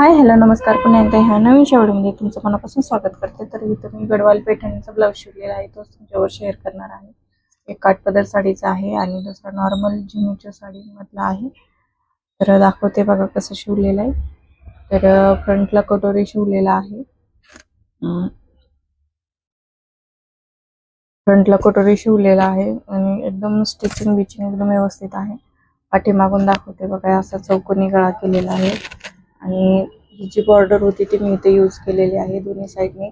Hi hello नमस्कार. पुन्हा एकदा ह्या नवीन शेवडीमध्ये तुमचं मनापासून स्वागत करते. तर इथं मी गडवाल पैठणीचा ब्लाऊज शिवलेला आहे. तो तुमच्यावर शेअर करणार आहे. एक काठपदर साडीचा आहे आणि दुसरा नॉर्मल जिमीच्या साडीमधला आहे. तर दाखवते बघा कसं शिवलेलं आहे. तर फ्रंटला कटोरी शिवलेला आहे. फ्रंटला कटोरी शिवलेला आहे आणि एकदम स्टिचिंग बिचिंग एकदम व्यवस्थित आहे. पाठीमागून दाखवते बघा असा चौकोनी गळा केलेला आहे. आणि ही जी बॉर्डर होती ती मी इथे यूज केलेली आहे दोन्ही साईडने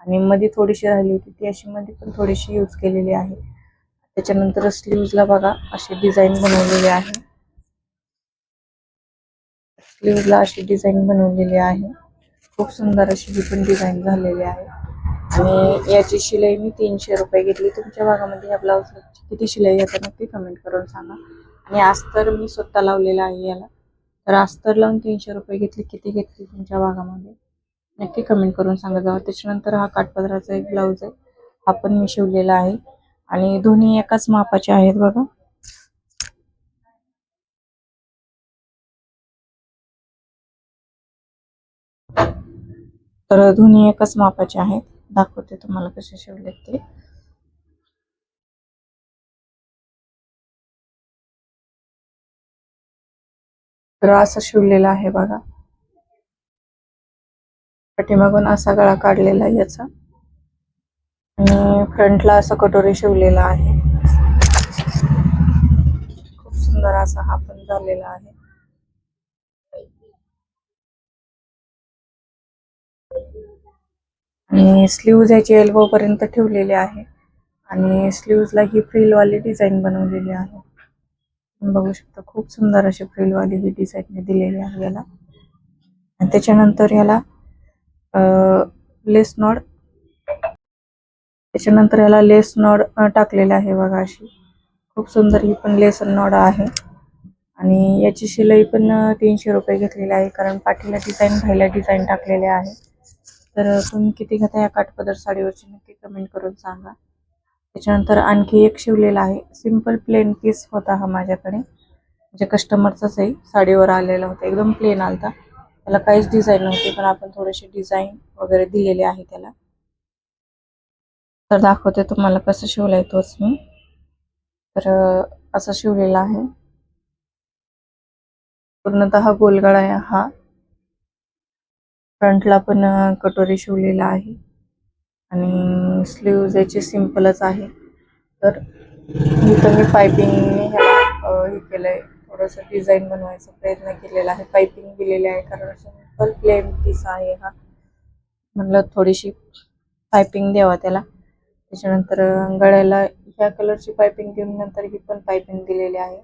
आणि मध्ये थोडीशी राहिली होती ती अशी मध्ये पण थोडीशी यूज केलेली आहे. त्याच्यानंतर स्लीव्जला बघा अशी डिझाईन बनवलेली आहे. स्लीव्जला अशी डिझाईन बनवलेली आहे. खूप सुंदर अशी ही पण डिझाईन झालेली आहे. आणि याची शिलाई मी तीनशे रुपये घेतली. तुमच्या भागामध्ये या ब्लाऊजची किती शिलाई येते नक्की कमेंट करून सांगा. आणि आज तर मी स्वतः लावलेला आहे याला. तर अस्तर लावून तीनशे रुपये घेतले किती घेतली तुमच्या भागामध्ये? नक्की कमेंट करून सांगा जावं त्याच्यानंतर हा काठपदराचा एक ब्लाऊज आहे. हा पण मी शिवलेला आहे. आणि दोन्ही एकाच मापाचे आहेत बघा. तर दोन्ही एकाच मापाचे आहेत. दाखवते तुम्हाला कसे शिवलेत ते. तर असं शिवलेलं आहे बघा. पाठीमागून असा गळा काढलेला आहे याचा. आणि फ्रंटला असं कटोरी शिवलेला आहे. खूप सुंदर असा हा पण झालेला आहे. आणि स्लीव्ज याची एल्बो पर्यंत ठेवलेली आहे. आणि स्लीव्जला ही फ्रिलवाली डिझाईन बनवलेली आहे. आपण बघू शकता खूप सुंदर अशी फ्रिलवाली ही डिझाईन दिलेली आहे याला. आणि त्याच्यानंतर याला लेस नॉड त्याच्यानंतर याला लेस नॉड टाकलेले आहे बघा अशी. खूप सुंदर ही पण लेस नॉड आहे. आणि याची शिलाई पण तीनशे रुपये घेतलेली आहे कारण पाठीला डिझाईन भाईला डिझाईन टाकलेले आहे. तर तुम्ही किती घेता या काठपदर साडीवरची नक्की कमेंट करून सांगा. त्याच्यानंतर आणखी एक शिवलेला आहे. सिंपल प्लेन पीस होता हा माझ्याकडे. म्हणजे कस्टमरचाच आहे. साडीवर आलेला होता. एकदम प्लेन आलता. त्याला काहीच डिझाईन नव्हती पण आपण थोडेसे डिझाईन वगैरे दिलेले आहे त्याला. तर दाखवते तुम्हाला कसं शिवला तोच मी. तर असा शिवलेला आहे. पूर्णतः गोलगळा आहे हा. फ्रंटला पण कटोरी शिवलेला आहे. आणि स्लीव्ज याची सिम्पलच आहे. तर इथं मी पायपिंगने ह्याला हे केलंय. थोडंसं डिझाईन बनवायचा प्रयत्न केलेला आहे. पायपिंग दिलेली आहे कारण सिंपल प्लेन पीस आहे हा. म्हणलं थोडीशी पायपिंग द्यावा त्याला. त्याच्यानंतर गळ्याला ह्या कलरची पायपिंग देऊन नंतर ही पण पायपिंग दिलेली आहे.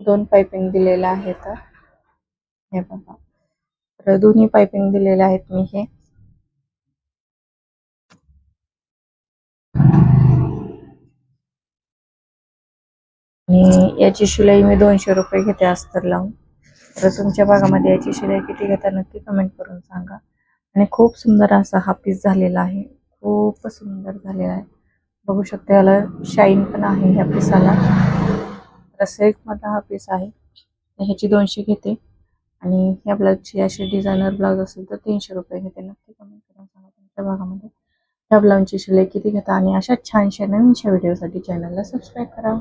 दोन पायपिंग दिलेल्या आहेत. हे बघा. तर दोन्ही पायपिंग दिलेल्या आहेत मी हे आणि याची शिलाई मी दोनशे रुपये घेते अस्तर लावून. तर तुमच्या भागामध्ये याची शिलाई किती घेता नक्की कमेंट करून सांगा. आणि खूप सुंदर असा हा पीस झालेला आहे. खूप सुंदर झालेला आहे. बघू शकता याला शाईन पण आहे ह्या पीसाला रसेक मधला हा पीस आहे. ह्याची दोनशे घेते. आणि ह्या ब्लाऊजची अशी डिझायनर ब्लाऊज असेल तर तीनशे रुपये घेते. नक्की कमेंट करून सांगा तुमच्या भागामध्ये. ह्या ब्लाऊजची शिलाई किती घेता? आणि अशा छानशा नवीनशा व्हिडिओसाठी चॅनलला सबस्क्राईब करा.